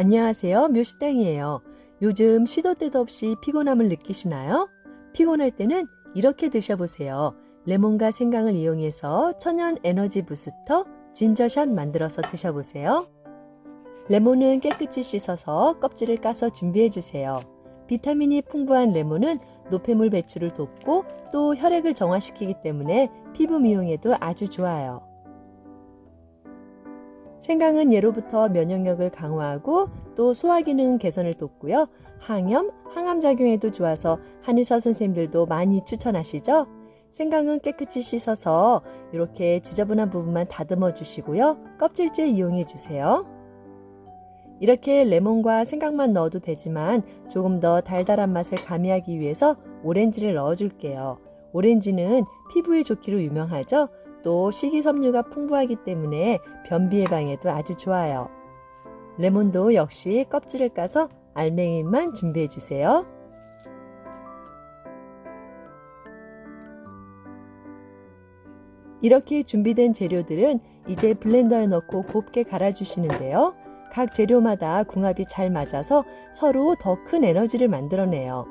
안녕하세요. 묘식당이에요. 요즘 시도 때도 없이 피곤함을 느끼시나요? 피곤할 때는 이렇게 드셔보세요. 레몬과 생강을 이용해서 천연 에너지 부스터 진저샷 만들어서 드셔보세요. 레몬은 깨끗이 씻어서 껍질을 까서 준비해주세요. 비타민이 풍부한 레몬은 노폐물 배출을 돕고 또 혈액을 정화시키기 때문에 피부 미용에도 아주 좋아요. 생강은 예로부터 면역력을 강화하고 또 소화 기능 개선을 돕고요. 항염, 항암 작용에도 좋아서 한의사 선생님들도 많이 추천하시죠? 생강은 깨끗이 씻어서 이렇게 지저분한 부분만 다듬어 주시고요. 껍질째 이용해 주세요. 이렇게 레몬과 생강만 넣어도 되지만 조금 더 달달한 맛을 가미하기 위해서 오렌지를 넣어 줄게요. 오렌지는 피부에 좋기로 유명하죠? 또 식이섬유가 풍부하기 때문에 변비 예방에도 아주 좋아요. 레몬도 역시 껍질을 까서 알맹이만 준비해 주세요. 이렇게 준비된 재료들은 이제 블렌더에 넣고 곱게 갈아주시는데요. 각 재료마다 궁합이 잘 맞아서 서로 더 큰 에너지를 만들어내요.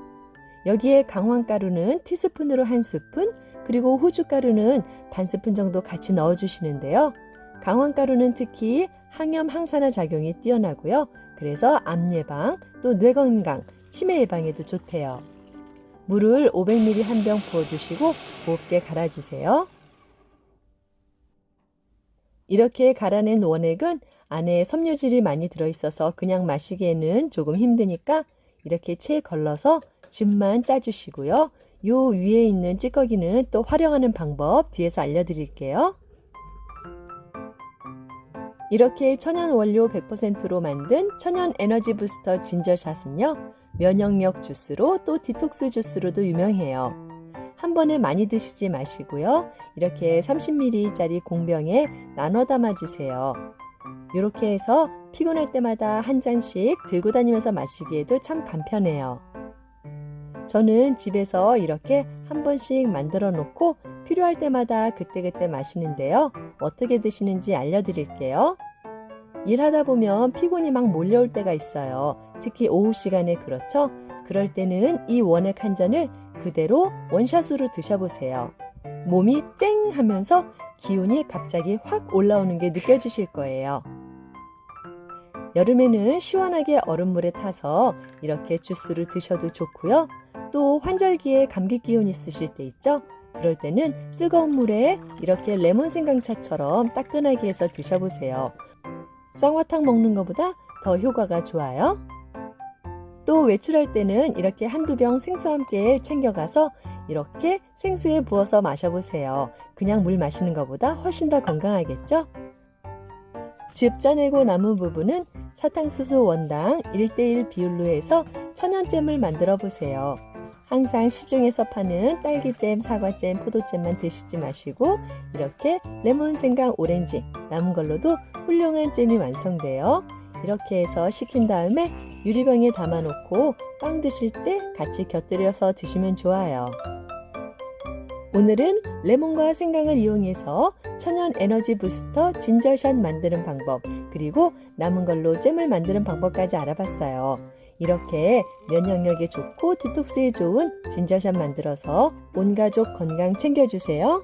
여기에 강황가루는 티스푼으로 한 스푼, 그리고 후춧가루는 반 스푼 정도 같이 넣어주시는데요. 강황가루는 특히 항염 항산화 작용이 뛰어나고요. 그래서 암 예방, 또 뇌 건강, 치매 예방에도 좋대요. 물을 500ml 한 병 부어주시고 곱게 갈아주세요. 이렇게 갈아낸 원액은 안에 섬유질이 많이 들어있어서 그냥 마시기에는 조금 힘드니까 이렇게 채 걸러서 즙만 짜주시고요. 요 위에 있는 찌꺼기는 또 활용하는 방법 뒤에서 알려드릴게요. 이렇게 천연 원료 100%로 만든 천연 에너지 부스터 진저샷은요. 면역력 주스로 또 디톡스 주스로도 유명해요. 한 번에 많이 드시지 마시고요. 이렇게 30ml짜리 공병에 나눠 담아 주세요. 이렇게 해서 피곤할 때마다 한 잔씩 들고 다니면서 마시기에도 참 간편해요. 저는 집에서 이렇게 한 번씩 만들어 놓고 필요할 때마다 그때그때 마시는데요. 어떻게 드시는지 알려드릴게요. 일하다 보면 피곤이 막 몰려올 때가 있어요. 특히 오후 시간에 그렇죠? 그럴 때는 이 원액 한 잔을 그대로 원샷으로 드셔보세요. 몸이 쨍 하면서 기운이 갑자기 확 올라오는 게 느껴지실 거예요. 여름에는 시원하게 얼음물에 타서 이렇게 주스를 드셔도 좋고요. 또 환절기에 감기 기운 있으실 때 있죠? 그럴 때는 뜨거운 물에 이렇게 레몬 생강차처럼 따끈하게 해서 드셔보세요. 쌍화탕 먹는 것보다 더 효과가 좋아요. 또 외출할 때는 이렇게 한두 병 생수와 함께 챙겨가서 이렇게 생수에 부어서 마셔보세요. 그냥 물 마시는 것보다 훨씬 더 건강하겠죠? 즙 짜내고 남은 부분은 사탕수수 원당 1대1 비율로 해서 천연잼을 만들어 보세요. 항상 시중에서 파는 딸기잼, 사과잼, 포도잼만 드시지 마시고 이렇게 레몬, 생강, 오렌지 남은 걸로도 훌륭한 잼이 완성돼요. 이렇게 해서 식힌 다음에 유리병에 담아놓고 빵 드실 때 같이 곁들여서 드시면 좋아요. 오늘은 레몬과 생강을 이용해서 천연 에너지 부스터 진저샷 만드는 방법, 그리고 남은 걸로 잼을 만드는 방법까지 알아봤어요. 이렇게 면역력에 좋고 디톡스에 좋은 진저샷 만들어서 온 가족 건강 챙겨주세요.